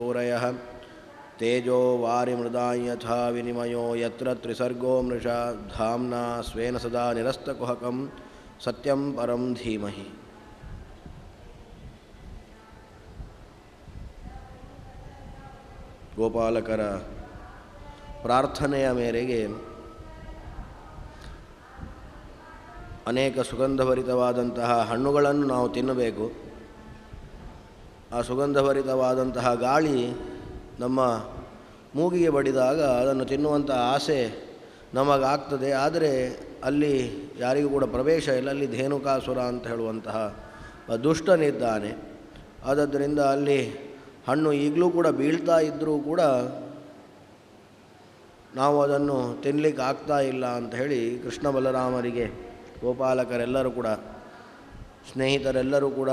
पूरयः तेजो वारिमृदां यथा विनिमयो यत्र त्रिसर्गो मृषा धाम्ना स्वेन सदा निरस्तकुहकं सत्यं परं धीमहि ಗೋಪಾಲಕರ ಪ್ರಾರ್ಥನೆಯ ಮೇರೆಗೆ ಅನೇಕ ಸುಗಂಧಭರಿತವಾದಂತಹ ಹಣ್ಣುಗಳನ್ನು ನಾವು ತಿನ್ನಬೇಕು ಆ ಸುಗಂಧಭರಿತವಾದಂತಹ ಗಾಳಿ ನಮ್ಮ ಮೂಗಿಗೆ ಬಡಿದಾಗ ಅದನ್ನು ತಿನ್ನುವಂಥ ಆಸೆ ನಮಗಾಗ್ತದೆ. ಆದರೆ ಅಲ್ಲಿ ಯಾರಿಗೂ ಕೂಡ ಪ್ರವೇಶ ಇಲ್ಲ. ಅಲ್ಲಿ ಧೇನುಕಾಸುರ ಅಂತ ಹೇಳುವಂತಹ ದುಷ್ಟನಿದ್ದಾನೆ. ಆದ್ದರಿಂದ ಅಲ್ಲಿ ಹಣ್ಣು ಈಗಲೂ ಕೂಡ ಬೀಳ್ತಾ ಇದ್ದರೂ ಕೂಡ ನಾವು ಅದನ್ನು ತಿನ್ನಲಿಕ್ಕೆ ಆಗ್ತಾ ಇಲ್ಲ ಅಂತ ಹೇಳಿ ಕೃಷ್ಣ ಬಲರಾಮರಿಗೆ ಗೋಪಾಲಕರೆಲ್ಲರೂ ಕೂಡ, ಸ್ನೇಹಿತರೆಲ್ಲರೂ ಕೂಡ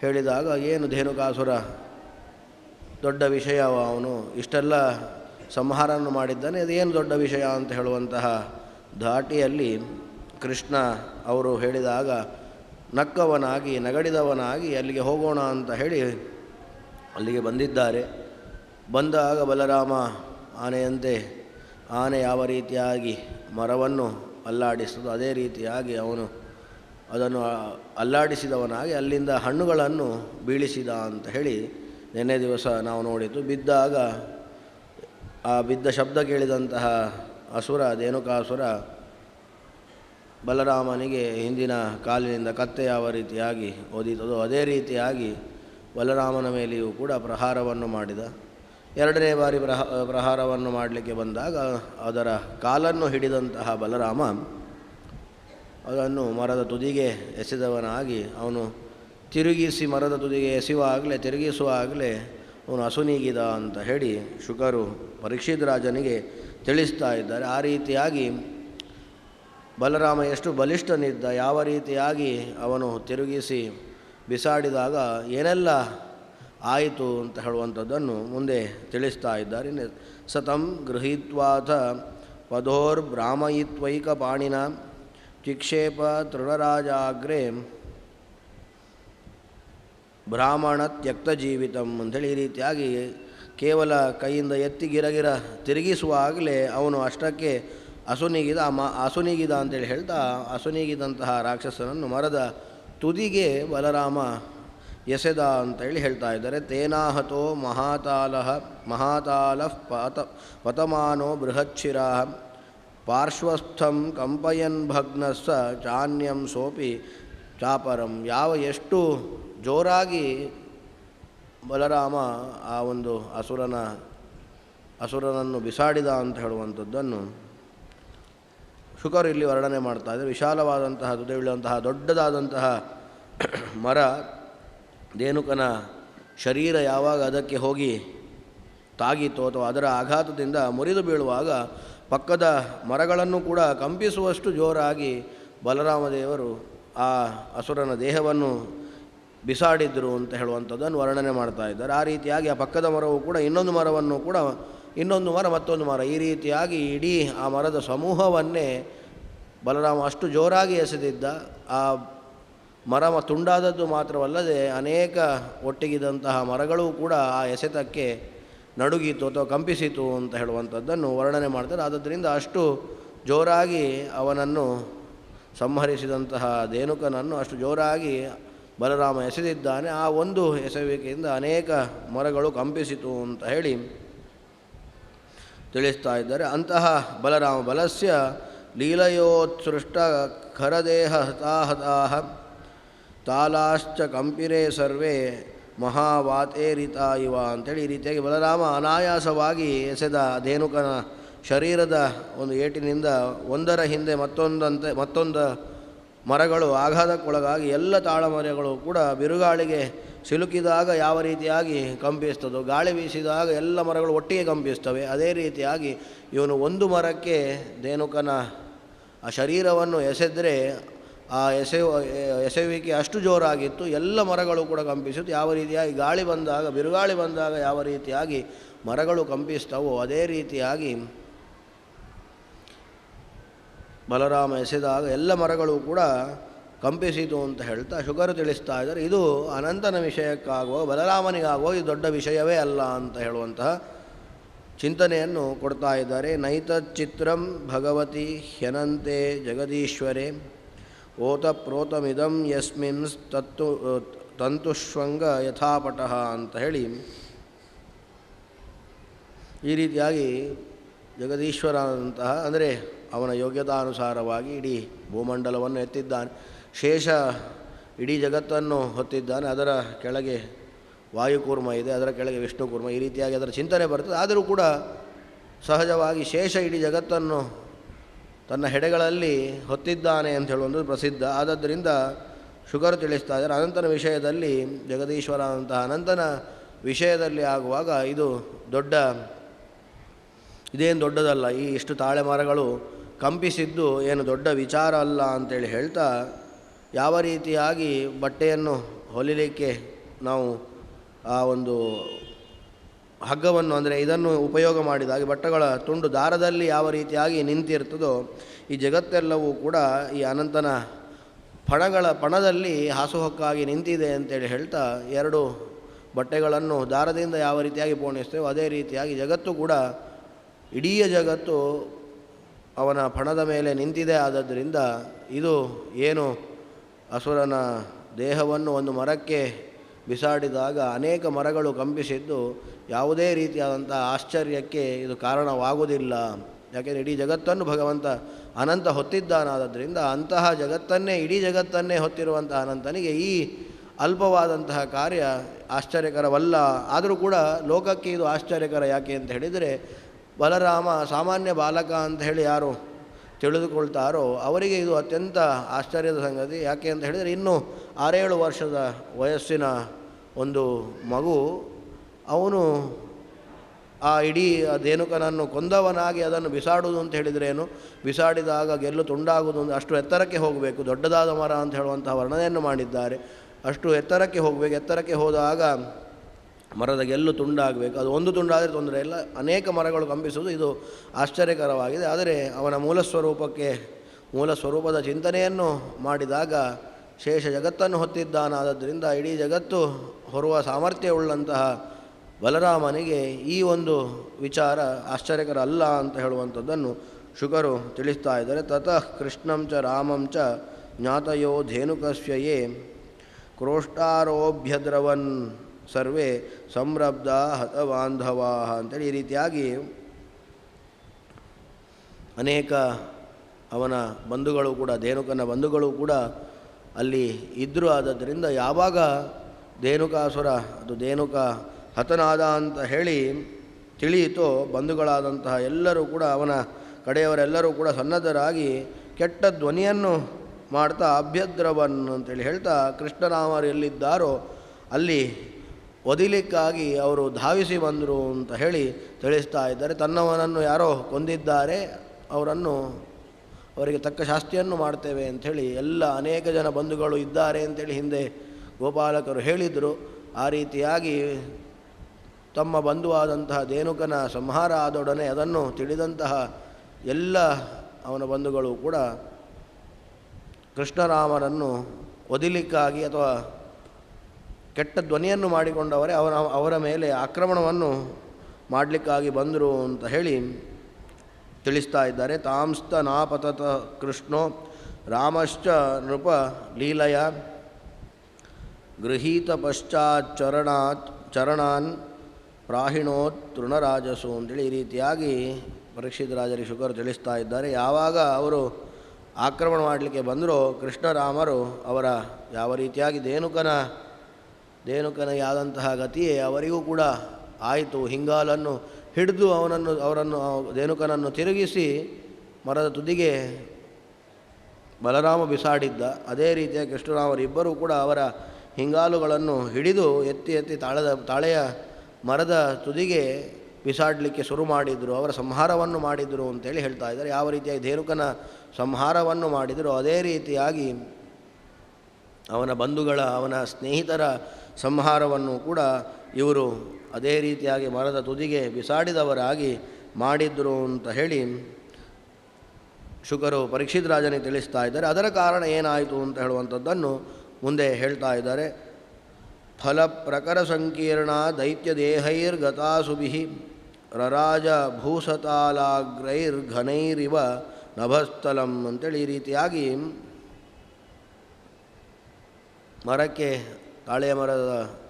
ಹೇಳಿದಾಗ, ಏನು ಧೇನುಕಾಸುರ? ದೊಡ್ಡ ವಿಷಯವ ಅವನು. ಇಷ್ಟೆಲ್ಲ ಸಂಹಾರವನ್ನು ಮಾಡಿದ್ದಾನೆ. ಅದೇನು ದೊಡ್ಡ ವಿಷಯ ಅಂತ ಹೇಳುವಂತಹ ಧಾಟಿಯಲ್ಲಿ ಕೃಷ್ಣ ಅವರು ಹೇಳಿದಾಗ, ನಕ್ಕವನಾಗಿ, ನಗಡಿದವನಾಗಿ ಅಲ್ಲಿಗೆ ಹೋಗೋಣ ಅಂತ ಹೇಳಿ ಅಲ್ಲಿಗೆ ಬಂದಿದ್ದಾರೆ. ಬಂದಾಗ ಬಲರಾಮ ಆನೆಯಂತೆ, ಆನೆ ಯಾವ ರೀತಿಯಾಗಿ ಮರವನ್ನು ಅಲ್ಲಾಡಿಸ್ತದೋ ಅದೇ ರೀತಿಯಾಗಿ ಅವನು ಅದನ್ನು ಅಲ್ಲಾಡಿಸಿದವನಾಗಿ ಅಲ್ಲಿಂದ ಹಣ್ಣುಗಳನ್ನು ಬೀಳಿಸಿದ ಅಂತ ಹೇಳಿ ನಿನ್ನೆ ದಿವಸ ನಾವು ನೋಡಿದ್ದು. ಬಿದ್ದಾಗ ಆ ಬಿದ್ದ ಶಬ್ದ ಕೇಳಿದಂತಹ ಅಸುರ, ದೇನುಕಾಸುರ ಬಲರಾಮನಿಗೆ ಹಿಂದಿನ ಕಾಲಿನಿಂದ ಕತ್ತೆ ಯಾವ ರೀತಿಯಾಗಿ ಓದಿತದೋ ಅದೇ ರೀತಿಯಾಗಿ ಬಲರಾಮನ ಮೇಲೆಯೂ ಕೂಡ ಪ್ರಹಾರವನ್ನು ಮಾಡಿದ. ಎರಡನೇ ಬಾರಿ ಪ್ರಹ, ಪ್ರಹಾರವನ್ನು ಮಾಡಲಿಕ್ಕೆ ಬಂದಾಗ ಅದರ ಕಾಲನ್ನು ಹಿಡಿದಂತಹ ಬಲರಾಮ ಅದನ್ನು ಮರದ ತುದಿಗೆ ಎಸೆದವನಾಗಿ ಅವನು ತಿರುಗಿಸಿ ಮರದ ತುದಿಗೆ ಎಸೆಯುವಾಗಲೇ, ತಿರುಗಿಸುವಾಗಲೇ ಅವನು ಅಸುನೀಗಿದ ಅಂತ ಹೇಳಿ ಶುಕರು ಪರೀಕ್ಷಿತ್ ರಾಜನಿಗೆ ತಿಳಿಸ್ತಾ ಇದ್ದಾರೆ. ಆ ರೀತಿಯಾಗಿ ಬಲರಾಮ ಎಷ್ಟು ಬಲಿಷ್ಠನಿದ್ದ, ಯಾವ ರೀತಿಯಾಗಿ ಅವನು ತಿರುಗಿಸಿ ಬಿಸಾಡಿದಾಗ ಏನೆಲ್ಲ ಆಯಿತು ಅಂತ ಹೇಳುವಂಥದ್ದನ್ನು ಮುಂದೆ ತಿಳಿಸ್ತಾ ಇದ್ದಾರೆ. ಸತಂ ಗೃಹೀತ್ವಾಥ ಪದೋರ್ಬ್ರಾಹ್ಮಯಿತ್ವೈಕ ಪಾಣಿನ ಚಿಕ್ಷೇಪ ತೃಣರಾಜಾಗ್ರೆ ಬ್ರಾಹ್ಮಣ ತ್ಯಕ್ತ ಜೀವಿತಂ ಅಂಥೇಳಿ ಈ ರೀತಿಯಾಗಿ ಕೇವಲ ಕೈಯಿಂದ ಎತ್ತಿ ಗಿರಗಿರ ತಿರುಗಿಸುವಾಗಲೇ ಅವನು ಅಷ್ಟಕ್ಕೆ ಅಸುನೀಗಿದ ಮ ಅಸುನೀಗಿದ ಅಂತೇಳಿ ಹೇಳ್ತಾ ಅಸುನೀಗಿದಂತಹ ರಾಕ್ಷಸನನ್ನು ಮರದ ತುದಿಗೆ ಬಲರಾಮ ಎಸೆದ ಅಂತೇಳಿ ಹೇಳ್ತಾ ಇದ್ದಾರೆ. ತೇನಾಹತೋ ಮಹಾತಾಲ ಮಹಾತಾಲ ಪತ ಪತಮಾನೋ ಬೃಹಚ್ಛಿರ ಪಾರ್ಶ್ವಸ್ಥಂ ಕಂಪಯನ್ ಭಗ್ನಸ್ಸ ಚಾನ್ಯಂ ಸೋಪಿ. ಚಾಪರಂ, ಯಾವ ಎಷ್ಟು ಜೋರಾಗಿ ಬಲರಾಮ ಆ ಒಂದು ಅಸುರನ, ಅಸುರನನ್ನು ಬಿಸಾಡಿದ ಅಂತ ಹೇಳುವಂಥದ್ದನ್ನು ಶುಕರು ಇಲ್ಲಿ ವರ್ಣನೆ ಮಾಡ್ತಾ ಇದ್ದಾರೆ. ವಿಶಾಲವಾದಂತಹ ತುದಿಯುಳ್ಳಂತಹ ದೊಡ್ಡದಾದಂತಹ ಮರ, ದೇನುಕನ ಶರೀರ ಯಾವಾಗ ಅದಕ್ಕೆ ಹೋಗಿ ತಾಗಿತೋ ಅಥವಾ ಅದರ ಆಘಾತದಿಂದ ಮುರಿದು ಬೀಳುವಾಗ ಪಕ್ಕದ ಮರಗಳನ್ನು ಕೂಡ ಕಂಪಿಸುವಷ್ಟು ಜೋರಾಗಿ ಬಲರಾಮದೇವರು ಆ ಅಸುರನ ದೇಹವನ್ನು ಬಿಸಾಡಿದ್ರು ಅಂತ ಹೇಳುವಂಥದ್ದನ್ನು ವರ್ಣನೆ ಮಾಡ್ತಾ ಇದ್ದಾರೆ. ಆ ರೀತಿಯಾಗಿ ಆ ಪಕ್ಕದ ಮರವು ಕೂಡ ಇನ್ನೊಂದು ಮರವನ್ನು ಕೂಡ ಇನ್ನೊಂದು ಮರ ಮತ್ತೊಂದು ಮರ ಈ ರೀತಿಯಾಗಿ ಇಡೀ ಆ ಮರದ ಸಮೂಹವನ್ನೇ ಬಲರಾಮ ಅಷ್ಟು ಜೋರಾಗಿ ಎಸೆದಿದ್ದ. ಆ ಮರ ತುಂಡಾದದ್ದು ಮಾತ್ರವಲ್ಲದೆ ಅನೇಕ ಒಟ್ಟಿಗಿದಂತಹ ಮರಗಳು ಕೂಡ ಆ ಎಸೆತಕ್ಕೆ ನಡುಗಿತು ಅಥವಾ ಕಂಪಿಸಿತು ಅಂತ ಹೇಳುವಂಥದ್ದನ್ನು ವರ್ಣನೆ ಮಾಡ್ತಾರೆ. ಆದ್ದರಿಂದ ಅಷ್ಟು ಜೋರಾಗಿ ಅವನನ್ನು ಸಂಹರಿಸಿದಂತಹ ದೇನುಕನನ್ನು ಅಷ್ಟು ಜೋರಾಗಿ ಬಲರಾಮ ಎಸೆದಿದ್ದಾನೆ. ಆ ಒಂದು ಎಸೆಯುವಿಕೆಯಿಂದ ಅನೇಕ ಮರಗಳು ಕಂಪಿಸಿತು ಅಂತ ಹೇಳಿ ತಿಳಿಸ್ತಾ ಇದ್ದಾರೆ. ಅಂತಹ ಬಲರಾಮ ಬಲಸ್ಯ ಲೀಲಯೋತ್ಸೃಷ್ಟ ಖರದೇಹ ಹತಾಹತಾಹ ತಾಲಾಶ್ಚ ಕಂಪಿರೇ ಸರ್ವೇ ಮಹಾವಾತೇರಿತ ಇವ ಅಂತೇಳಿ ಈ ರೀತಿಯಾಗಿ ಬಲರಾಮ ಅನಾಯಾಸವಾಗಿ ಎಸೆದ ಧೇನುಕನ ಶರೀರದ ಒಂದು ಏಟಿನಿಂದ ಒಂದರ ಹಿಂದೆ ಮತ್ತೊಂದಂತೆ, ಮತ್ತೊಂದು ಮರಗಳು ಆಘಾತಕ್ಕೊಳಗಾಗಿ ಎಲ್ಲ ತಾಳಮರಗಳು ಕೂಡ ಬಿರುಗಾಳಿಗೆ ಸಿಲುಕಿದಾಗ ಯಾವ ರೀತಿಯಾಗಿ ಕಂಪಿಸ್ತದೋ, ಗಾಳಿ ಬೀಸಿದಾಗ ಎಲ್ಲ ಮರಗಳು ಒಟ್ಟಿಗೆ ಕಂಪಿಸ್ತವೆ. ಅದೇ ರೀತಿಯಾಗಿ ಇವನು ಒಂದು ಮರಕ್ಕೆ ಧೇನುಕನ ಆ ಶರೀರವನ್ನು ಎಸೆದರೆ ಆ ಎಸೆಯುವ ಎಸೆಯುವಿಕೆ ಅಷ್ಟು ಜೋರಾಗಿತ್ತು, ಎಲ್ಲ ಮರಗಳು ಕೂಡ ಕಂಪಿಸಿತ್ತು. ಯಾವ ರೀತಿಯಾಗಿ ಗಾಳಿ ಬಂದಾಗ, ಬಿರುಗಾಳಿ ಬಂದಾಗ ಯಾವ ರೀತಿಯಾಗಿ ಮರಗಳು ಕಂಪಿಸ್ತವೋ ಅದೇ ರೀತಿಯಾಗಿ ಬಲರಾಮ ಎಸೆದಾಗ ಎಲ್ಲ ಮರಗಳು ಕೂಡ ಕಂಪಿಸಿತು ಅಂತ ಹೇಳ್ತಾ ಶುಗರು ತಿಳಿಸ್ತಾ ಇದ್ದಾರೆ. ಇದು ಅನಂತನ ವಿಷಯಕ್ಕಾಗುವ, ಬಲರಾಮನಿಗಾಗುವ ಇದು ದೊಡ್ಡ ವಿಷಯವೇ ಅಲ್ಲ ಅಂತ ಹೇಳುವಂತಹ ಚಿಂತನೆಯನ್ನು ಕೊಡ್ತಾ ಇದ್ದಾರೆ. ನೈತಚಿತ್ರಂ ಭಗವತಿ ಹ್ಯನಂತೆ ಜಗದೀಶ್ವರೇ. ಓತಪ್ರೋತಮಿದಂ ಯಸ್ಮಿನ್ ತತ್ತು ತಂತುಷ್ವಂಗ ಯಥಾಪಟಃ ಅಂತ ಹೇಳಿ ಈ ರೀತಿಯಾಗಿ ಜಗದೀಶ್ವರನಂತಹ, ಅಂದರೆ ಅವನ ಯೋಗ್ಯತಾನುಸಾರವಾಗಿ ಇಡೀ ಭೂಮಂಡಲವನ್ನು ಎತ್ತಿದ್ದಾನೆ. ಶೇಷ ಇಡೀ ಜಗತ್ತನ್ನು ಹೊತ್ತಿದ್ದಾನೆ. ಅದರ ಕೆಳಗೆ ವಾಯುಕೂರ್ಮ ಇದೆ, ಅದರ ಕೆಳಗೆ ವಿಷ್ಣುಕೂರ್ಮ ಈ ರೀತಿಯಾಗಿ ಅದರ ಚಿಂತನೆ ಬರ್ತದೆ. ಆದರೂ ಕೂಡ ಸಹಜವಾಗಿ ಶೇಷ ಇಡೀ ಜಗತ್ತನ್ನು ತನ್ನ ಹೆಡೆಗಳಲ್ಲಿ ಹೊತ್ತಿದ್ದಾನೆ ಅಂತ ಹೇಳುವಂಥದ್ದು ಪ್ರಸಿದ್ಧ. ಆದ್ದರಿಂದ ಶುಗರು ತಿಳಿಸ್ತಾ ಇದ್ದಾರೆ. ಅನಂತನ ವಿಷಯದಲ್ಲಿ ಜಗದೀಶ್ವರ ಅಂತಹ ಅನಂತನ ವಿಷಯದಲ್ಲಿ ಆಗುವಾಗ ಇದು ದೊಡ್ಡ, ಇದೇನು ದೊಡ್ಡದಲ್ಲ, ಈ ಇಷ್ಟು ತಾಳೆ ಮರಗಳು ಕಂಪಿಸಿದ್ದು ಏನು ದೊಡ್ಡ ವಿಚಾರ ಅಲ್ಲ ಅಂತೇಳಿ ಹೇಳ್ತಾ ಯಾವ ರೀತಿಯಾಗಿ ಬಟ್ಟೆಯನ್ನು ಹೊಲಿಲಿಕ್ಕೆ ನಾವು ಆ ಒಂದು ಹಗ್ಗವನ್ನು ಅಂದರೆ ಇದನ್ನು ಉಪಯೋಗ ಮಾಡಿದಾಗ ಬಟ್ಟೆಗಳ ತುಂಡು ದಾರದಲ್ಲಿ ಯಾವ ರೀತಿಯಾಗಿ ನಿಂತಿರ್ತದೋ ಈ ಜಗತ್ತೆಲ್ಲವೂ ಕೂಡ ಈ ಅನಂತನ ಪಣಗಳ ಪಣದಲ್ಲಿ ಹಾಸುಹೊಕ್ಕಾಗಿ ನಿಂತಿದೆ ಅಂತೇಳಿ ಹೇಳ್ತಾ ಎರಡು ಬಟ್ಟೆಗಳನ್ನು ದಾರದಿಂದ ಯಾವ ರೀತಿಯಾಗಿ ಪೋಣಿಸ್ತೇವೋ ಅದೇ ರೀತಿಯಾಗಿ ಜಗತ್ತು ಕೂಡ ಇಡೀ ಜಗತ್ತು ಅವನ ಪಣದ ಮೇಲೆ ನಿಂತಿದೆ ಆದದ್ದರಿಂದ ಇದು ಏನು ಅಸುರನ ದೇಹವನ್ನು ಒಂದು ಮರಕ್ಕೆ ಬಿಸಾಡಿದಾಗ ಅನೇಕ ಮರಗಳು ಕಂಪಿಸಿದ್ದು ಯಾವುದೇ ರೀತಿಯಾದಂಥ ಆಶ್ಚರ್ಯಕ್ಕೆ ಇದು ಕಾರಣವಾಗುವುದಿಲ್ಲ. ಯಾಕೆಂದರೆ ಇಡೀ ಜಗತ್ತನ್ನು ಭಗವಂತ ಅನಂತ ಹೊತ್ತಿದ್ದಾನಾದ್ದರಿಂದ ಅಂತಹ ಜಗತ್ತನ್ನೇ, ಇಡೀ ಜಗತ್ತನ್ನೇ ಹೊತ್ತಿರುವಂತಹ ಅನಂತನಿಗೆ ಈ ಅಲ್ಪವಾದಂತಹ ಕಾರ್ಯ ಆಶ್ಚರ್ಯಕರವಲ್ಲ. ಆದರೂ ಕೂಡ ಲೋಕಕ್ಕೆ ಇದು ಆಶ್ಚರ್ಯಕರ ಯಾಕೆ ಅಂತ ಹೇಳಿದರೆ, ಬಲರಾಮ ಸಾಮಾನ್ಯ ಬಾಲಕ ಅಂತ ಹೇಳಿ ಯಾರು ತಿಳಿದುಕೊಳ್ತಾರೋ ಅವರಿಗೆ ಇದು ಅತ್ಯಂತ ಆಶ್ಚರ್ಯದ ಸಂಗತಿ. ಯಾಕೆ ಅಂತ ಹೇಳಿದರೆ, ಇನ್ನೂ ಆರೇಳು ವರ್ಷದ ವಯಸ್ಸಿನ ಒಂದು ಮಗು, ಅವನು ಆ ಇಡೀ ಆ ಧೇನುಕನನ್ನು ಕೊಂದವನಾಗಿ ಅದನ್ನು ಬಿಸಾಡುವುದು ಅಂತ ಹೇಳಿದ್ರೇನು ಬಿಸಾಡಿದಾಗ ಗೆಲ್ಲು ತುಂಡಾಗುವುದು ಅಷ್ಟು ಎತ್ತರಕ್ಕೆ ಹೋಗಬೇಕು, ದೊಡ್ಡದಾದ ಮರ ಅಂತ ಹೇಳುವಂತಹ ವರ್ಣನೆಯನ್ನು ಮಾಡಿದ್ದಾರೆ. ಅಷ್ಟು ಎತ್ತರಕ್ಕೆ ಹೋಗಬೇಕು, ಎತ್ತರಕ್ಕೆ ಹೋದಾಗ ಮರದ ಗೆಲ್ಲು ತುಂಡಾಗಬೇಕು. ಅದು ಒಂದು ತುಂಡಾದರೆ ತೊಂದರೆ ಇಲ್ಲ, ಅನೇಕ ಮರಗಳು ಕಂಬಿಸುವುದು ಇದು ಆಶ್ಚರ್ಯಕರವಾಗಿದೆ. ಆದರೆ ಅವನ ಮೂಲ ಸ್ವರೂಪಕ್ಕೆ, ಮೂಲ ಸ್ವರೂಪದ ಚಿಂತನೆಯನ್ನು ಮಾಡಿದಾಗ ಶೇಷ ಜಗತ್ತನ್ನು ಹೊತ್ತಿದ್ದಾನಾದದ್ದರಿಂದ ಇಡೀ ಜಗತ್ತು ಹೊರುವ ಸಾಮರ್ಥ್ಯವುಳ್ಳಂತಹ ಬಲರಾಮನಿಗೆ ಈ ಒಂದು ವಿಚಾರ ಆಶ್ಚರ್ಯಕರ ಅಲ್ಲ ಅಂತ ಹೇಳುವಂಥದ್ದನ್ನು ಶುಕರು ತಿಳಿಸ್ತಾ ಇದ್ದಾರೆ. ತತಃ ಕೃಷ್ಣಂ ಚ ರಾಮಂ ಚ ಜ್ಞಾತಯೋ ಧೇನುಕಸ್ಯಯೇ ಕ್ರೋಷ್ಟಾರೋಭ್ಯದ್ರವನ್ ಸರ್ವೇ ಸಂರಬ್ಧ ಹತಬಾಂಧವಾ ಅಂತೇಳಿ ಈ ರೀತಿಯಾಗಿ ಅನೇಕ ಅವನ ಬಂಧುಗಳು ಕೂಡ, ಧೇನುಕನ ಬಂಧುಗಳು ಕೂಡ ಅಲ್ಲಿ ಇದ್ದರೂ ಆದದ್ದರಿಂದ ಯಾವಾಗ ದೇನುಕಾಸುರ, ಅದು ಧೇನುಕ ಹತನಾದ ಅಂತ ಹೇಳಿ ತಿಳಿಯಿತೋ, ಬಂಧುಗಳಾದಂತಹ ಎಲ್ಲರೂ ಕೂಡ ಅವನ ಕಡೆಯವರೆಲ್ಲರೂ ಕೂಡ ಸನ್ನದ್ಧರಾಗಿ ಕೆಟ್ಟ ಧ್ವನಿಯನ್ನು ಮಾಡ್ತಾ, ಅಭ್ಯದ್ರವನ್ ಅಂತೇಳಿ ಹೇಳ್ತಾ ಕೃಷ್ಣರಾಮರು ಎಲ್ಲಿದ್ದಾರೋ ಅಲ್ಲಿ ಒದಿಲಿಕ್ಕಾಗಿ ಅವರು ಧಾವಿಸಿ ಬಂದರು ಅಂತ ಹೇಳಿ ತಿಳಿಸ್ತಾ ಇದ್ದಾರೆ. ತನ್ನವನನ್ನು ಯಾರೋ ಕೊಂದಿದ್ದಾರೆ, ಅವರನ್ನು ಅವರಿಗೆ ತಕ್ಕ ಶಾಸ್ತಿಯನ್ನು ಮಾಡ್ತೇವೆ ಅಂಥೇಳಿ ಎಲ್ಲ ಅನೇಕ ಜನ ಬಂಧುಗಳು ಇದ್ದಾರೆ ಅಂತೇಳಿ ಹಿಂದೆ ಗೋಪಾಲಕರು ಹೇಳಿದರು. ಆ ರೀತಿಯಾಗಿ ತಮ್ಮ ಬಂಧುವಾದಂತಹ ದೇನುಕನ ಸಂಹಾರ ಆದೊಡನೆ ಅದನ್ನು ತಿಳಿದಂತಹ ಎಲ್ಲ ಅವನ ಬಂಧುಗಳು ಕೂಡ ಕೃಷ್ಣರಾಮನನ್ನು ಒದಿಲಿಕ್ಕಾಗಿ ಅಥವಾ ಕೆಟ್ಟ ಧ್ವನಿಯನ್ನು ಮಾಡಿಕೊಂಡವರೇ ಅವರ ಅವರ ಮೇಲೆ ಆಕ್ರಮಣವನ್ನು ಮಾಡಲಿಕ್ಕಾಗಿ ಬಂದರು ಅಂತ ಹೇಳಿ ತಿಳಿಸ್ತಾ ಇದ್ದಾರೆ. ತಾಂಸ್ತ ನಾಪತತ ಕೃಷ್ಣೋ ರಾಮಶ್ಚ ನೃಪ ಲೀಲಯ ಗೃಹೀತ ಪಶ್ಚಾಚ್ಚರಣಾತ್ ಚರಣಾನ್ ಪ್ರಾಹಿಣೋತ್ ತೃಣರಾಜಸು ಅಂತೇಳಿ ಈ ರೀತಿಯಾಗಿ ಪರೀಕ್ಷಿತ ರಾಜರಿಗೆ ಶುಕರು ತಿಳಿಸ್ತಾ ಇದ್ದಾರೆ. ಯಾವಾಗ ಅವರು ಆಕ್ರಮಣ ಮಾಡಲಿಕ್ಕೆ ಬಂದರೂ ಕೃಷ್ಣರಾಮರು ಅವರ ಯಾವ ರೀತಿಯಾಗಿ ದೇನುಕನ ದೇನುಕನ ಆದಂತಹ ಗತಿಯೇ ಅವರಿಗೂ ಕೂಡ ಆಯಿತು. ಹಿಂಗಾಲನ್ನು ಹಿಡಿದು ಅವನನ್ನು, ಅವರನ್ನು ಧೇನುಕನನ್ನು ತಿರುಗಿಸಿ ಮರದ ತುದಿಗೆ ಬಲರಾಮ ಬಿಸಾಡಿದ್ದ. ಅದೇ ರೀತಿಯ ಕೃಷ್ಣರಾಮರಿಬ್ಬರೂ ಕೂಡ ಅವರ ಹಿಂಗಾಲುಗಳನ್ನು ಹಿಡಿದು ಎತ್ತಿ ಎತ್ತಿ ತಾಳದ, ತಾಳೆಯ ಮರದ ತುದಿಗೆ ಬಿಸಾಡಲಿಕ್ಕೆ ಶುರು ಮಾಡಿದರು. ಅವರ ಸಂಹಾರವನ್ನು ಮಾಡಿದರು ಅಂತೇಳಿ ಹೇಳ್ತಾ ಇದ್ದಾರೆ. ಯಾವ ರೀತಿಯಾಗಿ ಧೇನುಕನ ಸಂಹಾರವನ್ನು ಮಾಡಿದರು, ಅದೇ ರೀತಿಯಾಗಿ ಅವನ ಬಂಧುಗಳ, ಅವನ ಸ್ನೇಹಿತರ ಸಂಹಾರವನ್ನು ಕೂಡ ಇವರು ಅದೇ ರೀತಿಯಾಗಿ ಮರದ ತುದಿಗೆ ಬಿಸಾಡಿದವರಾಗಿ ಮಾಡಿದ್ರು ಅಂತ ಹೇಳಿ ಶುಕರು ಪರೀಕ್ಷಿತ್ ರಾಜನಿಗೆ ತಿಳಿಸ್ತಾ ಇದ್ದಾರೆ. ಅದರ ಕಾರಣ ಏನಾಯಿತು ಅಂತ ಹೇಳುವಂಥದ್ದನ್ನು ಮುಂದೆ ಹೇಳ್ತಾ ಇದ್ದಾರೆ. ಫಲ ಪ್ರಕರ ಸಂಕೀರ್ಣ ದೈತ್ಯ ದೇಹೈರ್ಗತಾಸುಭಿ ರರಾಜ ಭೂಸತಾಲಾಗ್ರೈರ್ಘನೈರಿವ ನಭಸ್ಥಲಂ ಅಂತೇಳಿ ಈ ರೀತಿಯಾಗಿ ಮರಕ್ಕೆ ತಾಳೆಯ ಮರದ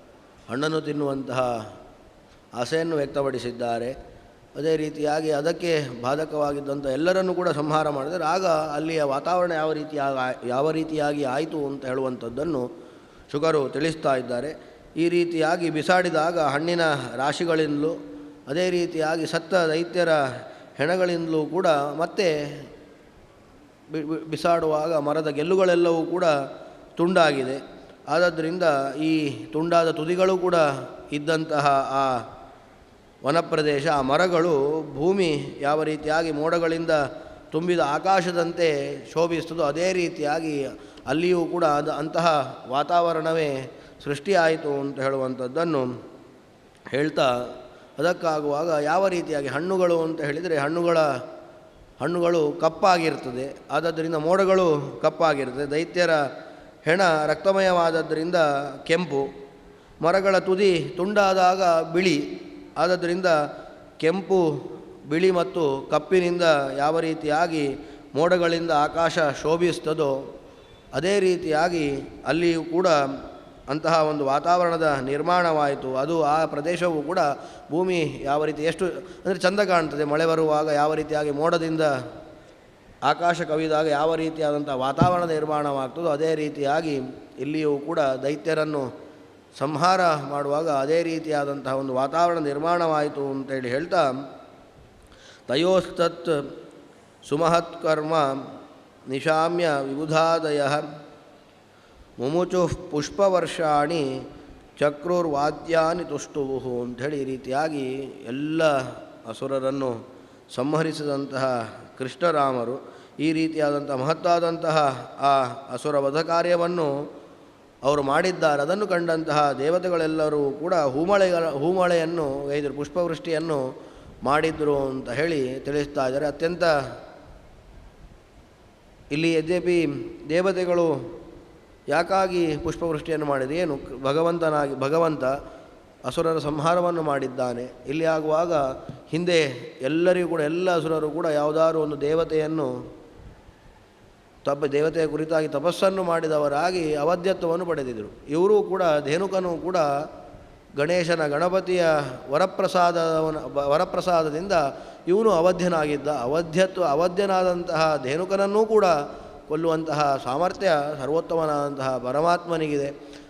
ಹಣ್ಣನ್ನು ತಿನ್ನುವಂತಹ ಆಸೆಯನ್ನು ವ್ಯಕ್ತಪಡಿಸಿದ್ದಾರೆ. ಅದೇ ರೀತಿಯಾಗಿ ಅದಕ್ಕೆ ಬಾಧಕವಾಗಿದ್ದಂಥ ಎಲ್ಲರನ್ನೂ ಕೂಡ ಸಂಹಾರ ಮಾಡಿದರೆ ಆಗ ಅಲ್ಲಿಯ ವಾತಾವರಣ ಯಾವ ರೀತಿಯಾಗಿ ಯಾವ ರೀತಿಯಾಗಿ ಆಯಿತು ಅಂತ ಹೇಳುವಂಥದ್ದನ್ನು ಶುಗರು ತಿಳಿಸ್ತಾ ಇದ್ದಾರೆ. ಈ ರೀತಿಯಾಗಿ ಬಿಸಾಡಿದಾಗ ಹಣ್ಣಿನ ರಾಶಿಗಳಿಂದಲೂ, ಅದೇ ರೀತಿಯಾಗಿ ಸತ್ತ ದೈತ್ಯರ ಹೆಣಗಳಿಂದಲೂ ಕೂಡ ಮತ್ತೆ ಬಿಸಾಡುವಾಗ ಮರದ ಗೆಲ್ಲುಗಳೆಲ್ಲವೂ ಕೂಡ ತುಂಡಾಗಿದೆ. ಆದ್ದರಿಂದ ಈ ತುಂಡಾದ ತುದಿಗಳು ಕೂಡ ಇದ್ದಂತಹ ಆ ವನಪ್ರದೇಶ, ಆ ಮರಗಳು ಭೂಮಿ ಯಾವ ರೀತಿಯಾಗಿ ಮೋಡಗಳಿಂದ ತುಂಬಿದ ಆಕಾಶದಂತೆ ಶೋಭಿಸ್ತದೋ ಅದೇ ರೀತಿಯಾಗಿ ಅಲ್ಲಿಯೂ ಕೂಡ ಅದು ಅಂತಹ ವಾತಾವರಣವೇ ಸೃಷ್ಟಿಯಾಯಿತು ಅಂತ ಹೇಳುವಂಥದ್ದನ್ನು ಹೇಳ್ತಾ ಅದಕ್ಕಾಗುವಾಗ ಯಾವ ರೀತಿಯಾಗಿ ಹಣ್ಣುಗಳು ಅಂತ ಹೇಳಿದರೆ ಹಣ್ಣುಗಳ, ಹಣ್ಣುಗಳು ಕಪ್ಪಾಗಿರ್ತದೆ. ಆದ್ದರಿಂದ ಮೋಡಗಳು ಕಪ್ಪಾಗಿರ್ತದೆ. ದೈತ್ಯರ ಹೆಣ ರಕ್ತಮಯವಾದದ್ದರಿಂದ ಕೆಂಪು, ಮರಗಳ ತುದಿ ತುಂಡಾದಾಗ ಬಿಳಿ, ಆದ್ದರಿಂದ ಕೆಂಪು, ಬಿಳಿ ಮತ್ತು ಕಪ್ಪಿನಿಂದ ಯಾವ ರೀತಿಯಾಗಿ ಮೋಡಗಳಿಂದ ಆಕಾಶ ಶೋಭಿಸ್ತದೋ ಅದೇ ರೀತಿಯಾಗಿ ಅಲ್ಲಿಯೂ ಕೂಡ ಅಂತಹ ಒಂದು ವಾತಾವರಣದ ನಿರ್ಮಾಣವಾಯಿತು. ಅದು ಆ ಪ್ರದೇಶವು ಕೂಡ ಭೂಮಿ ಯಾವ ರೀತಿ ಎಷ್ಟು, ಅಂದರೆ ಚಂದ ಕಾಣ್ತದೆ. ಮಳೆ ಬರುವಾಗ ಯಾವ ರೀತಿಯಾಗಿ ಮೋಡದಿಂದ ಆಕಾಶ ಕವಿದಾಗ ಯಾವ ರೀತಿಯಾದಂಥ ವಾತಾವರಣ ನಿರ್ಮಾಣವಾಗ್ತದೋ ಅದೇ ರೀತಿಯಾಗಿ ಇಲ್ಲಿಯೂ ಕೂಡ ದೈತ್ಯರನ್ನು ಸಂಹಾರ ಮಾಡುವಾಗ ಅದೇ ರೀತಿಯಾದಂತಹ ಒಂದು ವಾತಾವರಣ ನಿರ್ಮಾಣವಾಯಿತು ಅಂತೇಳಿ ಹೇಳ್ತಾ, ತಯೋಸ್ತತ್ ಸುಮಹತ್ಕರ್ಮ ನಿಶಾಮ್ಯ ವಿಬುಧಾದಯ ಮುಮುಚು ಪುಷ್ಪವರ್ಷಾಣಿ ಚಕ್ರುರ್ವಾದ್ಯಾನಿ ತುಷ್ಟುವು ಅಂಥೇಳಿ ಈ ರೀತಿಯಾಗಿ ಎಲ್ಲ ಅಸುರರನ್ನು ಸಂಹರಿಸಿದಂತಹ ಕೃಷ್ಣರಾಮರು ಈ ರೀತಿಯಾದಂಥ ಮಹತ್ತಾದಂತಹ ಆ ಅಸುರ ವಧ ಕಾರ್ಯವನ್ನು ಅವರು ಮಾಡಿದ್ದಾರೆ. ಅದನ್ನು ಕಂಡಂತಹ ದೇವತೆಗಳೆಲ್ಲರೂ ಕೂಡ ಹೂಮಳೆಗಳ, ಹೂಮಳೆಯನ್ನು ಗೈದರು ಪುಷ್ಪವೃಷ್ಟಿಯನ್ನು ಮಾಡಿದ್ರು ಅಂತ ಹೇಳಿ ತಿಳಿಸ್ತಾ ಇದ್ದಾರೆ. ಅತ್ಯಂತ ಇಲ್ಲಿ ಯದ್ಯಪಿ ದೇವತೆಗಳು ಯಾಕಾಗಿ ಪುಷ್ಪವೃಷ್ಟಿಯನ್ನು ಮಾಡಿದೆ, ಏನು ಭಗವಂತನಾಗಿ, ಭಗವಂತ ಅಸುರರ ಸಂಹಾರವನ್ನು ಮಾಡಿದ್ದಾನೆ. ಇಲ್ಲಿ ಆಗುವಾಗ ಹಿಂದೆ ಎಲ್ಲರಿಗೂ ಕೂಡ, ಎಲ್ಲ ಅಸುರರು ಕೂಡ ಯಾವುದಾದ್ರು ಒಂದು ದೇವತೆಯನ್ನು ತಪ್ಪ ದೇವತೆಯ ಕುರಿತಾಗಿ ತಪಸ್ಸನ್ನು ಮಾಡಿದವರಾಗಿ ಅವಧ್ಯತ್ವವನ್ನು ಪಡೆದಿದ್ದರು. ಇವರೂ ಕೂಡ ಧೇನುಕನು ಕೂಡ ಗಣೇಶನ ಗಣಪತಿಯ ವರಪ್ರಸಾದವನ ವರಪ್ರಸಾದದಿಂದ ಇವನು ಅವಧ್ಯನಾಗಿದ್ದ. ಅವಧ್ಯತ್ವ ಅವಧ್ಯನಾದಂತಹ ಧೇನುಕನನ್ನೂ ಕೂಡ ಕೊಲ್ಲುವಂತಹ ಸಾಮರ್ಥ್ಯ ಸರ್ವೋತ್ತಮನಾದಂತಹ ಪರಮಾತ್ಮನಿಗಿದೆ.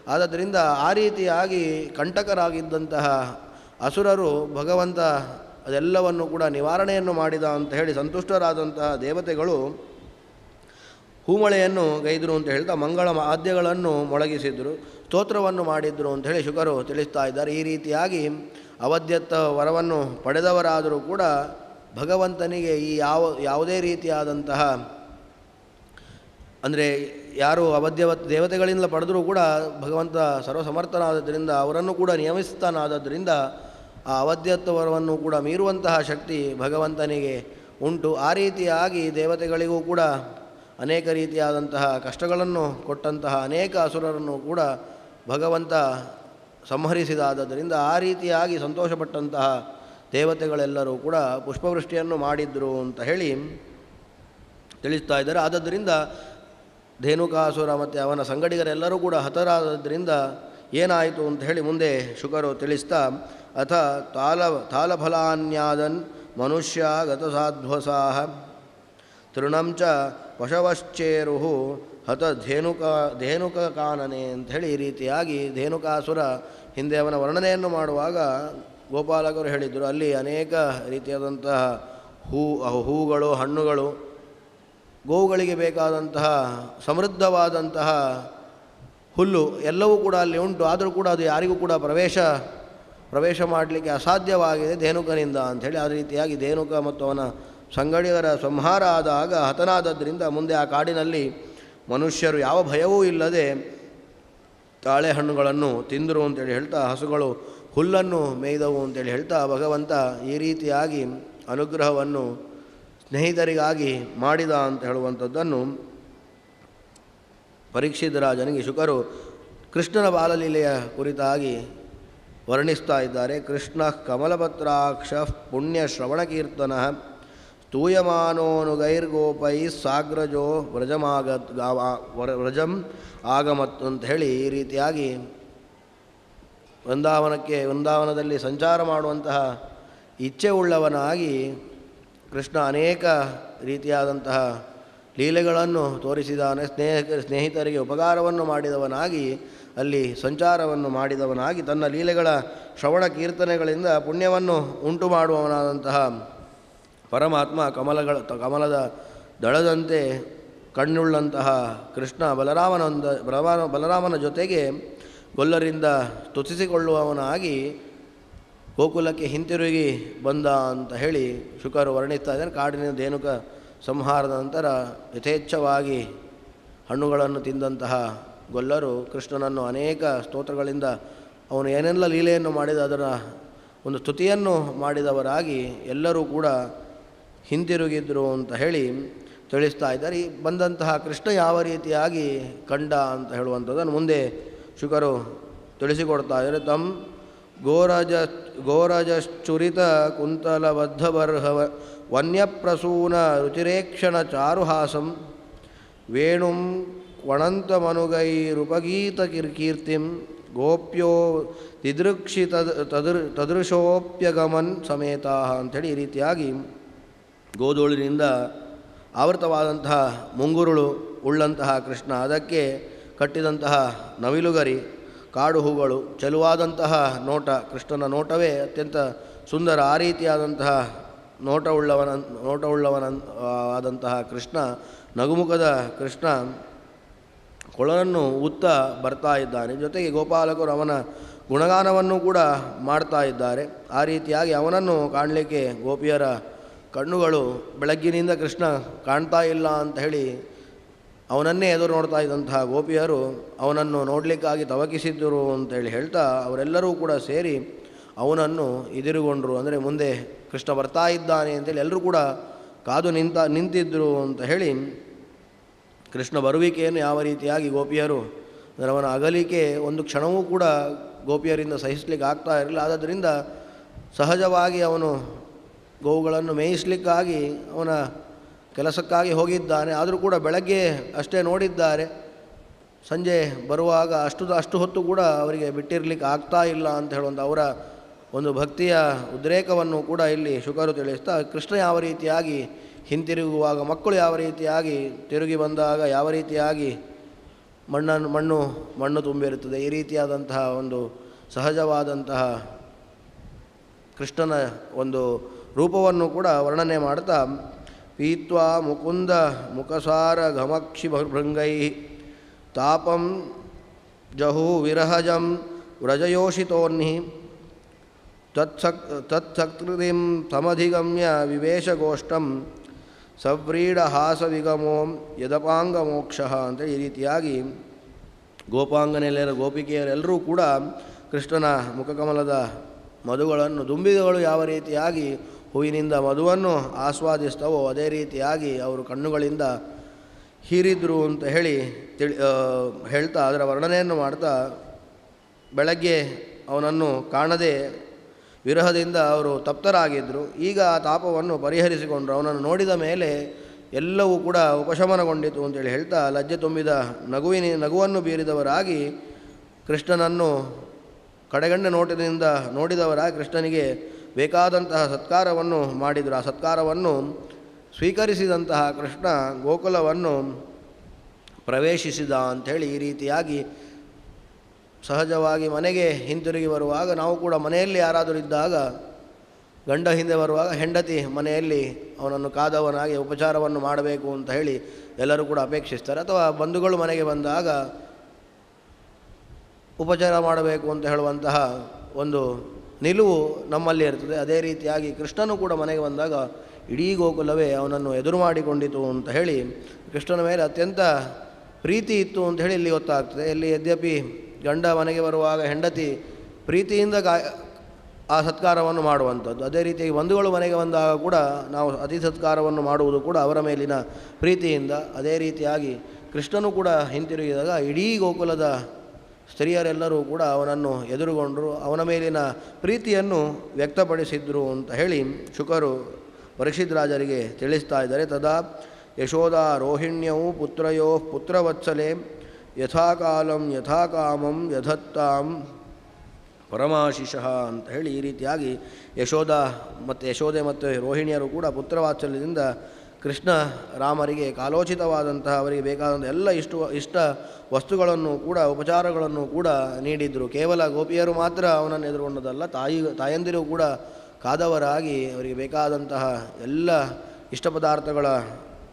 ಆದ್ದರಿಂದ ಆ ರೀತಿಯಾಗಿ ಕಂಟಕರಾಗಿದ್ದಂತಹ ಅಸುರರು ಭಗವಂತ ಅದೆಲ್ಲವನ್ನು ಕೂಡ ನಿವಾರಣೆಯನ್ನು ಮಾಡಿದ ಅಂತ ಹೇಳಿ ಸಂತುಷ್ಟರಾದಂತಹ ದೇವತೆಗಳು ಹೂಮಳೆಯನ್ನು ಗೈದರು ಅಂತ ಹೇಳ್ತಾ ಮಂಗಳ ಆದ್ಯಗಳನ್ನು ಮೊಳಗಿಸಿದರು, ಸ್ತೋತ್ರವನ್ನು ಮಾಡಿದ್ರು ಅಂತ ಹೇಳಿ ಶುಕರು ತಿಳಿಸ್ತಾ ಇದ್ದಾರೆ. ಈ ರೀತಿಯಾಗಿ ಅವಧ್ಯತ್ತ ವರವನ್ನು ಪಡೆದವರಾದರೂ ಕೂಡ ಭಗವಂತನಿಗೆ ಈ ಯಾವ, ಯಾವುದೇ ರೀತಿಯಾದಂತಹ ಅಂದರೆ ಯಾರು ಅವಧ್ಯವತ್, ದೇವತೆಗಳಿಂದ ಪಡೆದರೂ ಕೂಡ ಭಗವಂತ ಸರ್ವಸಮರ್ಥನಾದದ್ದರಿಂದ ಅವರನ್ನು ಕೂಡ ನಿಯಮಿಸ್ತಾನಾದದ್ದರಿಂದ ಆ ಅವಧ್ಯತ್ವವನ್ನು ಕೂಡ ಮೀರುವಂತಹ ಶಕ್ತಿ ಭಗವಂತನಿಗೆ ಉಂಟು. ಆ ರೀತಿಯಾಗಿ ದೇವತೆಗಳಿಗೂ ಕೂಡ ಅನೇಕ ರೀತಿಯಾದಂತಹ ಕಷ್ಟಗಳನ್ನು ಕೊಟ್ಟಂತಹ ಅನೇಕ ಅಸುರರನ್ನು ಕೂಡ ಭಗವಂತ ಸಂಹರಿಸಿದಾದದರಿಂದ ಆ ರೀತಿಯಾಗಿ ಸಂತೋಷಪಟ್ಟಂತಹ ದೇವತೆಗಳೆಲ್ಲರೂ ಕೂಡ ಪುಷ್ಪವೃಷ್ಟಿಯನ್ನು ಮಾಡಿದ್ರು ಅಂತ ಹೇಳಿ ತಿಳಿಸ್ತಾ ಇದ್ದಾರೆ. ಆದ್ದರಿಂದ ಧೇನುಕಾಸುರ ಮತ್ತು ಅವನ ಸಂಗಡಿಗರೆಲ್ಲರೂ ಕೂಡ ಹತರಾದದ್ದರಿಂದ ಏನಾಯಿತು ಅಂತ ಹೇಳಿ ಮುಂದೆ ಶುಕರು ತಿಳಿಸ್ತಾ, ಅಥ ತಾಲ ತಾಲಫಲಾನ್ಯಾದನ್ ಮನುಷ್ಯ ಗತಸಾಧ್ವಸಾಹ ತೃಣಂಚ ಪಶವಶ್ಚೇರು ಹತ ಧೇನುಕ ಧೇನುಕ ಕಾನನೆ ಅಂಥೇಳಿ ಈ ರೀತಿಯಾಗಿ ಧೇನುಕಾಸುರ ಹಿಂದೆ ಅವನ ವರ್ಣನೆಯನ್ನು ಮಾಡುವಾಗ ಗೋಪಾಲಕರು ಹೇಳಿದರು. ಅಲ್ಲಿ ಅನೇಕ ರೀತಿಯಾದಂತಹ ಹೂ ಹೂಗಳು, ಹಣ್ಣುಗಳು, ಗೋವುಗಳಿಗೆ ಬೇಕಾದಂತಹ ಸಮೃದ್ಧವಾದಂತಹ ಹುಲ್ಲು ಎಲ್ಲವೂ ಕೂಡ ಅಲ್ಲಿ ಉಂಟು. ಆದರೂ ಕೂಡ ಅದು ಯಾರಿಗೂ ಕೂಡ ಪ್ರವೇಶ ಪ್ರವೇಶ ಮಾಡಲಿಕ್ಕೆ ಅಸಾಧ್ಯವಾಗಿದೆ ಧೇನುಕನಿಂದ ಅಂಥೇಳಿ. ಆ ರೀತಿಯಾಗಿ ಧೇನುಕ ಮತ್ತು ಅವನ ಸಂಗಡಿಗರ ಸಂಹಾರ ಆದಾಗ ಹತನಾದದ್ದರಿಂದ ಮುಂದೆ ಆ ಕಾಡಿನಲ್ಲಿ ಮನುಷ್ಯರು ಯಾವ ಭಯವೂ ಇಲ್ಲದೆ ತಾಳೆಹಣ್ಣುಗಳನ್ನು ತಿಂದರು ಅಂತೇಳಿ ಹೇಳ್ತಾ ಹಸುಗಳು ಹುಲ್ಲನ್ನು ಮೇಯ್ದವು ಅಂತೇಳಿ ಹೇಳ್ತಾ ಭಗವಂತ ಈ ರೀತಿಯಾಗಿ ಅನುಗ್ರಹವನ್ನು ಸ್ನೇಹಿತರಿಗಾಗಿ ಮಾಡಿದ ಅಂತ ಹೇಳುವಂಥದ್ದನ್ನು ಪರೀಕ್ಷಿತ ರಾಜನಿಗೆ ಶುಕರು ಕೃಷ್ಣನ ಬಾಲಲೀಲೆಯ ಕುರಿತಾಗಿ ವರ್ಣಿಸ್ತಾ ಇದ್ದಾರೆ. ಕೃಷ್ಣ ಕಮಲಪತ್ರಾಕ್ಷ ಪುಣ್ಯ ಶ್ರವಣಕೀರ್ತನ ಸ್ತೂಯಮಾನೋನುಗೈರ್ಗೋಪೈ ಸಾಗ್ರಜೋ ವ್ರಜಮಾಗ ವ್ರಜಂ ಆಗಮತ್ತು ಅಂತ ಹೇಳಿ ಈ ರೀತಿಯಾಗಿ ವೃಂದಾವನಕ್ಕೆ ವೃಂದಾವನದಲ್ಲಿ ಸಂಚಾರ ಮಾಡುವಂತಹ ಇಚ್ಛೆ ಉಳ್ಳವನಾಗಿ ಕೃಷ್ಣ ಅನೇಕ ರೀತಿಯಾದಂತಹ ಲೀಲೆಗಳನ್ನು ತೋರಿಸಿದಾನೆ. ಸ್ನೇಹ ಸ್ನೇಹಿತರಿಗೆ ಉಪಕಾರವನ್ನು ಮಾಡಿದವನಾಗಿ ಅಲ್ಲಿ ಸಂಚಾರವನ್ನು ಮಾಡಿದವನಾಗಿ ತನ್ನ ಲೀಲೆಗಳ ಶ್ರವಣ ಕೀರ್ತನೆಗಳಿಂದ ಪುಣ್ಯವನ್ನು ಉಂಟು ಮಾಡುವವನಾದಂತಹ ಪರಮಾತ್ಮ ಕಮಲಗಳ ಕಮಲದ ದಳದಂತೆ ಕಣ್ಣುಳ್ಳಂತಹ ಕೃಷ್ಣ ಬಲರಾಮನೊಂದ ಬಲರಾಮ ಬಲರಾಮನ ಜೊತೆಗೆ ಗೊಲ್ಲರಿಂದ ಸ್ತುತಿಸಿಕೊಳ್ಳುವವನಾಗಿ ಗೋಕುಲಕ್ಕೆ ಹಿಂತಿರುಗಿ ಬಂದ ಅಂತ ಹೇಳಿ ಶುಕರು ವರ್ಣಿಸ್ತಾ ಇದ್ದಾನೆ ಕಾಡಿನ ದೇನುಕ ಸಂಹಾರದ ನಂತರ ಯಥೇಚ್ಛವಾಗಿ ಹಣ್ಣುಗಳನ್ನು ತಿಂದಂತಹ ಗೊಲ್ಲರು ಕೃಷ್ಣನನ್ನು ಅನೇಕ ಸ್ತೋತ್ರಗಳಿಂದ ಅವನು ಏನೆಲ್ಲ ಲೀಲೆಯನ್ನು ಮಾಡಿದ, ಅದರ ಒಂದು ಸ್ತುತಿಯನ್ನು ಮಾಡಿದವರಾಗಿ ಎಲ್ಲರೂ ಕೂಡ ಹಿಂತಿರುಗಿದ್ರು ಅಂತ ಹೇಳಿ ತಿಳಿಸ್ತಾ ಇದ್ದಾರೆ. ಈ ಬಂದಂತಹ ಕೃಷ್ಣ ಯಾವ ರೀತಿಯಾಗಿ ಕಂಡ ಅಂತ ಹೇಳುವಂಥದ್ದನ್ನು ಮುಂದೆ ಶುಕರು ತಿಳಿಸಿಕೊಡ್ತಾ ಇದ್ದಾರೆ. ತಮ್ಮ ಗೋರಜ, ಗೋರಜಶ್ಚುರಿತ ಕುಂತಲಬದ್ಧಬರ್ಹವ, ವನ್ಯಪ್ರಸೂನ ರುಚಿರೇಕ್ಷಣ ಚಾರುಹಾಸಂ, ವೇಣುಂ ಕ್ವಣಂತಮನುಗೈರುಪಗೀತ ಕಿರ್ಕೀರ್ತಿಂ, ಗೋಪ್ಯೋ ತಿದೃಕ್ಷಿ ತದ್ ತದೃ ತದೃಶೋಪ್ಯಗಮನ್ ಸಮೇತ ಅಂಥೇಳಿ ಈ ರೀತಿಯಾಗಿ ಗೋಧೂಳಿನಿಂದ ಆವೃತವಾದಂತಹ ಮುಂಗುರುಳು, ಉಳ್ಳಂತಹ ಕೃಷ್ಣ, ಅದಕ್ಕೆ ಕಟ್ಟಿದಂತಹ ನವಿಲುಗರಿ, ಕಾಡು ಹೂಗಳು, ಚೆಲುವಾದಂತಹ ನೋಟ, ಕೃಷ್ಣನ ನೋಟವೇ ಅತ್ಯಂತ ಸುಂದರ, ಆ ರೀತಿಯಾದಂತಹ ನೋಟವುಳ್ಳವನ ನೋಟವುಳ್ಳವನ ಆದಂತಹ ಕೃಷ್ಣ, ನಗುಮುಖದ ಕೃಷ್ಣ ಕೊಳಲನ್ನು ಉತ್ತ ಬರ್ತಾ ಇದ್ದಾನೆ. ಜೊತೆಗೆ ಗೋಪಾಲಕರು ಅವನ ಗುಣಗಾನವನ್ನು ಕೂಡ ಮಾಡ್ತಾ ಇದ್ದಾರೆ. ಆ ರೀತಿಯಾಗಿ ಅವನನ್ನು ಕಾಣಲಿಕ್ಕೆ ಗೋಪಿಯರ ಕಣ್ಣುಗಳು ಬೆಳಗ್ಗಿನಿಂದ ಕೃಷ್ಣ ಕಾಣ್ತಾ ಇಲ್ಲ ಅಂತ ಹೇಳಿ ಅವನನ್ನೇ ಎದುರು ನೋಡ್ತಾ ಇದ್ದಂತಹ ಗೋಪಿಯರು ಅವನನ್ನು ನೋಡಲಿಕ್ಕಾಗಿ ತವಕಿಸಿದ್ದರು ಅಂತೇಳಿ ಹೇಳ್ತಾ ಅವರೆಲ್ಲರೂ ಕೂಡ ಸೇರಿ ಅವನನ್ನು ಎದುರುಗೊಂಡರು. ಅಂದರೆ ಮುಂದೆ ಕೃಷ್ಣ ಬರ್ತಾ ಇದ್ದಾನೆ ಅಂತೇಳಿ ಎಲ್ಲರೂ ಕೂಡ ಕಾದು ನಿಂತ ನಿಂತಿದ್ದರು ಅಂತ ಹೇಳಿ ಕೃಷ್ಣ ಬರುವಿಕೆಯನ್ನು ಯಾವ ರೀತಿಯಾಗಿ ಗೋಪಿಯರು ಅಂದರೆ ಅವನ ಅಗಲಿಕೆ ಒಂದು ಕ್ಷಣವೂ ಕೂಡ ಗೋಪಿಯರಿಂದ ಸಹಿಸಲಿಕ್ಕೆ ಆಗ್ತಾ ಇರಲಿಲ್ಲ. ಆದ್ದರಿಂದ ಸಹಜವಾಗಿ ಅವನು ಗೋವುಗಳನ್ನು ಮೇಯಿಸಲಿಕ್ಕಾಗಿ ಅವನ ಕೆಲಸಕ್ಕಾಗಿ ಹೋಗಿದ್ದಾನೆ. ಆದರೂ ಕೂಡ ಬೆಳಗ್ಗೆ ಅಷ್ಟೇ ನೋಡಿದ್ದಾರೆ. ಸಂಜೆ ಬರುವಾಗ ಅಷ್ಟು ಅಷ್ಟು ಹೊತ್ತು ಕೂಡ ಅವರಿಗೆ ಬಿಟ್ಟಿರಲಿಕ್ಕೆ ಆಗ್ತಾ ಇಲ್ಲ ಅಂತ ಹೇಳುವಂಥ ಅವರ ಒಂದು ಭಕ್ತಿಯ ಉದ್ರೇಕವನ್ನು ಕೂಡ ಇಲ್ಲಿ ಶುಕರು ತಿಳಿಸ್ತಾ ಕೃಷ್ಣ ಯಾವ ರೀತಿಯಾಗಿ ಹಿಂತಿರುಗುವಾಗ, ಮಕ್ಕಳು ಯಾವ ರೀತಿಯಾಗಿ ತಿರುಗಿ ಬಂದಾಗ, ಯಾವ ರೀತಿಯಾಗಿ ಮಣ್ಣನ್ನು ಮಣ್ಣು ಮಣ್ಣು ತುಂಬಿರುತ್ತದೆ, ಈ ರೀತಿಯಾದಂತಹ ಒಂದು ಸಹಜವಾದಂತಹ ಕೃಷ್ಣನ ಒಂದು ರೂಪವನ್ನು ಕೂಡ ವರ್ಣನೆ ಮಾಡ್ತಾ, ಪೀತ್ವಾ ಮುಕುಂದ ಮುಖಸಾರ ಘಮಕ್ಷಿ ಭೃಂಗೈ ತಾಪಂ ಜಹು ವಿರಹಜಂ ವ್ರಜಯೋಷಿತೋನ್ನಿ ತತ್ಸಕ್ ತತ್ಸಕೃತಿಂ ಸಮಧಿಗಮ್ಯ ವಿವೇಶಗೋಷ್ಠಂ ಯದಪಾಂಗ ಯದಪಾಂಗಮೋಕ್ಷ ಅಂತ ಈ ರೀತಿಯಾಗಿ ಗೋಪಾಂಗನೆಲ್ಲರ ಗೋಪಿಕೆಯರೆಲ್ಲರೂ ಕೂಡ ಕೃಷ್ಣನ ಮುಖಕಮಲದ ಮಧುಗಳನ್ನು ದುಂಬಿಗಳು ಯಾವ ರೀತಿಯಾಗಿ ಹೂವಿನಿಂದ ಮಧುವನ್ನು ಆಸ್ವಾದಿಸ್ತವೋ ಅದೇ ರೀತಿಯಾಗಿ ಅವರು ಕಣ್ಣುಗಳಿಂದ ಹೀರಿದ್ರು ಅಂತ ಹೇಳಿ ತಿಳಿ ಹೇಳ್ತಾ ಅದರ ವರ್ಣನೆಯನ್ನು ಮಾಡ್ತಾ ಬೆಳಗ್ಗೆ ಅವನನ್ನು ಕಾಣದೆ ವಿರಹದಿಂದ ಅವರು ತಪ್ತರಾಗಿದ್ದರು ಈಗ ಆ ತಾಪವನ್ನು ಪರಿಹರಿಸಿಕೊಂಡರು. ಅವನನ್ನು ನೋಡಿದ ಮೇಲೆ ಎಲ್ಲವೂ ಕೂಡ ಉಪಶಮನಗೊಂಡಿತು ಅಂತೇಳಿ ಹೇಳ್ತಾ, ಲಜ್ಜೆ ತುಂಬಿದ ನಗುವಿನ, ನಗುವನ್ನು ಬೀರಿದವರಾಗಿ ಕೃಷ್ಣನನ್ನು ಕಡೆಗಣ್ಣ ನೋಟದಿಂದ ನೋಡಿದವರಾಗಿ ಕೃಷ್ಣನಿಗೆ ಬೇಕಾದಂತಹ ಸತ್ಕಾರವನ್ನು ಮಾಡಿದರು. ಆ ಸತ್ಕಾರವನ್ನು ಸ್ವೀಕರಿಸಿದಂತಹ ಕೃಷ್ಣ ಗೋಕುಲವನ್ನು ಪ್ರವೇಶಿಸಿದ ಅಂಥೇಳಿ ಈ ರೀತಿಯಾಗಿ ಸಹಜವಾಗಿ ಮನೆಗೆ ಹಿಂತಿರುಗಿ ಬರುವಾಗ ನಾವು ಕೂಡ ಮನೆಯಲ್ಲಿ ಯಾರಾದರೂ ಇದ್ದಾಗ ಗಂಡ ಹಿಂದೆ ಬರುವಾಗ ಹೆಂಡತಿ ಮನೆಯಲ್ಲಿ ಅವನನ್ನು ಕಾದವನಾಗಿ ಉಪಚಾರವನ್ನು ಮಾಡಬೇಕು ಅಂತ ಹೇಳಿ ಎಲ್ಲರೂ ಕೂಡ ಅಪೇಕ್ಷಿಸ್ತಾರೆ. ಅಥವಾ ಬಂಧುಗಳು ಮನೆಗೆ ಬಂದಾಗ ಉಪಚಾರ ಮಾಡಬೇಕು ಅಂತ ಹೇಳುವಂತಹ ಒಂದು ನಿಲುವು ನಮ್ಮಲ್ಲಿ ಇರ್ತದೆ. ಅದೇ ರೀತಿಯಾಗಿ ಕೃಷ್ಣನು ಕೂಡ ಮನೆಗೆ ಬಂದಾಗ ಇಡೀ ಗೋಕುಲವೇ ಅವನನ್ನು ಎದುರು ಮಾಡಿಕೊಂಡಿತು ಅಂತ ಹೇಳಿ ಕೃಷ್ಣನ ಮೇಲೆ ಅತ್ಯಂತ ಪ್ರೀತಿ ಇತ್ತು ಅಂತ ಹೇಳಿ ಇಲ್ಲಿ ಗೊತ್ತಾಗ್ತದೆ. ಇಲ್ಲಿ ಯದ್ಯಪಿ ಗಂಡ ಮನೆಗೆ ಬರುವಾಗ ಹೆಂಡತಿ ಪ್ರೀತಿಯಿಂದ ಆ ಸತ್ಕಾರವನ್ನು ಮಾಡುವಂಥದ್ದು. ಅದೇ ರೀತಿ ಬಂಧುಗಳು ಮನೆಗೆ ಬಂದಾಗ ಕೂಡ ನಾವು ಅತಿ ಸತ್ಕಾರವನ್ನು ಮಾಡುವುದು ಕೂಡ ಅವರ ಮೇಲಿನ ಪ್ರೀತಿಯಿಂದ. ಅದೇ ರೀತಿಯಾಗಿ ಕೃಷ್ಣನು ಕೂಡ ಹಿಂತಿರುಗಿದಾಗ ಇಡೀ ಗೋಕುಲದ ಸ್ತ್ರೀಯರೆಲ್ಲರೂ ಕೂಡ ಅವನನ್ನು ಎದುರುಗೊಂಡರು, ಅವನ ಮೇಲಿನ ಪ್ರೀತಿಯನ್ನು ವ್ಯಕ್ತಪಡಿಸಿದ್ರು ಅಂತ ಹೇಳಿ ಶುಕರು ಪರೀಕ್ಷಿತ್ ರಾಜರಿಗೆ ತಿಳಿಸ್ತಾ ಇದ್ದಾರೆ. ತದಾ ಯಶೋಧ ರೋಹಿಣ್ಯವು ಪುತ್ರಯೋ ಪುತ್ರವತ್ಸಲೆ, ಯಥಾಕಾಲಂ ಯಥಾಕಾಮಂ ಯಥತ್ತಾಂ ಪರಮಾಶಿಷಃ ಅಂತ ಹೇಳಿ ಈ ರೀತಿಯಾಗಿ ಯಶೋಧ ಮತ್ತು ಯಶೋಧೆ ಮತ್ತು ರೋಹಿಣಿಯರು ಕೂಡ ಪುತ್ರವಾತ್ಸಲ್ಯದಿಂದ ಕೃಷ್ಣ ರಾಮರಿಗೆ ಕಾಲೋಚಿತವಾದಂತಹ ಅವರಿಗೆ ಬೇಕಾದಂಥ ಎಲ್ಲ ಇಷ್ಟ ಇಷ್ಟ ವಸ್ತುಗಳನ್ನು ಕೂಡ, ಉಪಚಾರಗಳನ್ನು ಕೂಡ ನೀಡಿದರು. ಕೇವಲ ಗೋಪಿಯರು ಮಾತ್ರ ಅವನನ್ನು ಎದುರುಗೊಂಡದಲ್ಲ, ತಾಯಿ, ತಾಯಂದಿರು ಕೂಡ ಕಾದವರಾಗಿ ಅವರಿಗೆ ಬೇಕಾದಂತಹ ಎಲ್ಲ ಇಷ್ಟ ಪದಾರ್ಥಗಳ,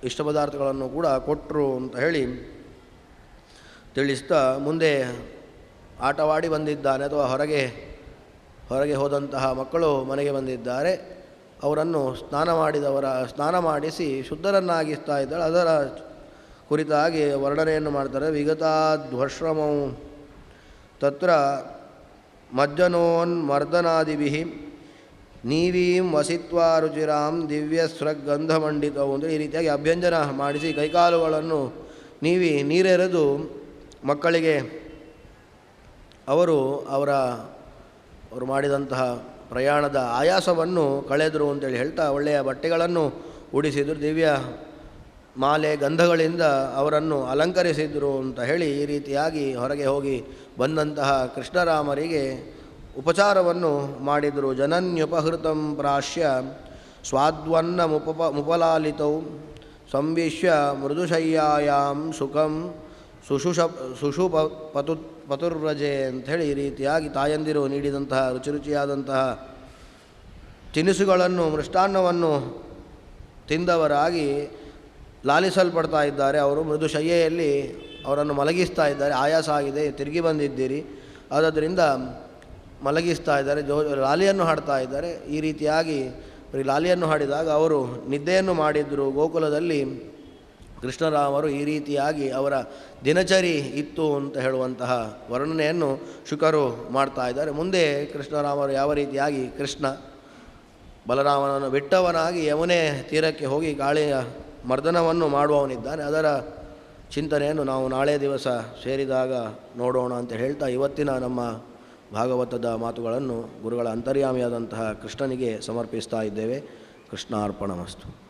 ಇಷ್ಟ ಪದಾರ್ಥಗಳನ್ನು ಕೂಡ ಕೊಟ್ಟರು ಅಂತ ಹೇಳಿ ತಿಳಿಸ್ತಾ ಮುಂದೆ ಆಟವಾಡಿ ಬಂದಿದ್ದಾನೆ ಅಥವಾ ಹೊರಗೆ ಹೊರಗೆ ಹೋದಂತಹ ಮಕ್ಕಳು ಮನೆಗೆ ಬಂದಿದ್ದಾರೆ. ಅವರನ್ನು ಸ್ನಾನ ಮಾಡಿದವರ, ಸ್ನಾನ ಮಾಡಿಸಿ ಶುದ್ಧರನ್ನಾಗಿಸ್ತಾ ಇದ್ದಾಳೆ. ಅದರ ಕುರಿತಾಗಿ ವರ್ಣನೆಯನ್ನು ಮಾಡ್ತಾರೆ. ವಿಗತಾಧ್ವಶ್ರಮವು ತತ್ರ ಮಜ್ಜನೋನ್ಮರ್ದನಾದಿಭಿ ನೀವೀಂ ವಸಿತ್ವಾ ರುಚಿರಾಂ ದಿವ್ಯಸ್ರಗಂಧಮಂಡಿತವು ಅಂದರೆ ಈ ರೀತಿಯಾಗಿ ಅಭ್ಯಂಜನ ಮಾಡಿಸಿ ಕೈಕಾಲುಗಳನ್ನು ನೀವಿ ನೀರೆರೆದು ಮಕ್ಕಳಿಗೆ ಅವರು ಅವರ, ಅವರು ಮಾಡಿದಂತಹ ಪ್ರಯಾಣದ ಆಯಾಸವನ್ನು ಕಳೆದರು ಅಂತೇಳಿ ಹೇಳ್ತಾ ಒಳ್ಳೆಯ ಬಟ್ಟೆಗಳನ್ನು ಉಡಿಸಿದರು ದಿವ್ಯ ಮಾಲೆ ಗಂಧಗಳಿಂದ ಅವರನ್ನು ಅಲಂಕರಿಸಿದರು ಅಂತ ಹೇಳಿ ಈ ರೀತಿಯಾಗಿ ಹೊರಗೆ ಹೋಗಿ ಬಂದಂತಹ ಕೃಷ್ಣರಾಮರಿಗೆ ಉಪಚಾರವನ್ನು ಮಾಡಿದರು. ಜನನ್ಯುಪಹೃತಂ ಪ್ರಾಶ್ಯ ಸ್ವಾದ್ವನ್ನ ಮುಪ ಮುಪಲಾಲಿತೌ ಸಂವಿಶ್ಯ ಮೃದುಶಯ್ಯಾಯಾಂ ಸುಖಂ ಸುಷುಷ ಸುಷುಪ ಪತು ಪತುರ್ವ್ರಜೆ ಅಂಥೇಳಿ ಈ ರೀತಿಯಾಗಿ ತಾಯಂದಿರು ನೀಡಿದಂತಹ ರುಚಿ ರುಚಿಯಾದಂತಹ ತಿನಿಸುಗಳನ್ನು, ಮೃಷ್ಟಾನ್ನವನ್ನು ತಿಂದವರಾಗಿ ಲಾಲಿಸಲ್ಪಡ್ತಾ ಇದ್ದಾರೆ. ಅವರು ಮೃದು ಶಯ್ಯೆಯಲ್ಲಿ ಅವರನ್ನು ಮಲಗಿಸ್ತಾ ಇದ್ದಾರೆ. ಆಯಾಸ ಆಗಿದೆ. ತಿರುಗಿ ಬಂದಿದ್ದೀರಿ. ಆದ್ದರಿಂದ ಮಲಗಿಸ್ತಾ ಇದ್ದಾರೆ. ಜೋ, ಲಾಲಿಯನ್ನು ಹಾಡ್ತಾ ಇದ್ದಾರೆ. ಈ ರೀತಿಯಾಗಿ ಲಾಲಿಯನ್ನು ಹಾಡಿದಾಗ ಅವರು ನಿದ್ದೆಯನ್ನು ಮಾಡಿದ್ದರು ಗೋಕುಲದಲ್ಲಿ ಕೃಷ್ಣರಾಮರು ಈ ರೀತಿಯಾಗಿ ಅವರ ದಿನಚರಿ ಇತ್ತು ಅಂತ ಹೇಳುವಂತಹ ವರ್ಣನೆಯನ್ನು ಶುಕರು ಮಾಡ್ತಾ ಇದ್ದಾರೆ. ಮುಂದೆ ಕೃಷ್ಣರಾಮರು ಯಾವ ರೀತಿಯಾಗಿ ಕೃಷ್ಣ ಬಲರಾಮನನ್ನು ಬಿಟ್ಟವನಾಗಿ ಯಮುನೆ ತೀರಕ್ಕೆ ಹೋಗಿ ಗಾಳಿಯ ಮರ್ದನವನ್ನು ಮಾಡುವವನಿದ್ದಾನೆ. ಅದರ ಚಿಂತನೆಯನ್ನು ನಾವು ನಾಳೆ ದಿವಸ ಸೇರಿದಾಗ ನೋಡೋಣ ಅಂತ ಹೇಳ್ತಾ ಇವತ್ತಿನ ನಮ್ಮ ಭಾಗವತದ ಮಾತುಗಳನ್ನು ಗುರುಗಳ ಅಂತರ್ಯಾಮಿಯಾದಂತಹ ಕೃಷ್ಣನಿಗೆ ಸಮರ್ಪಿಸ್ತಾ ಇದ್ದೇವೆ. ಕೃಷ್ಣಾರ್ಪಣಮಸ್ತು.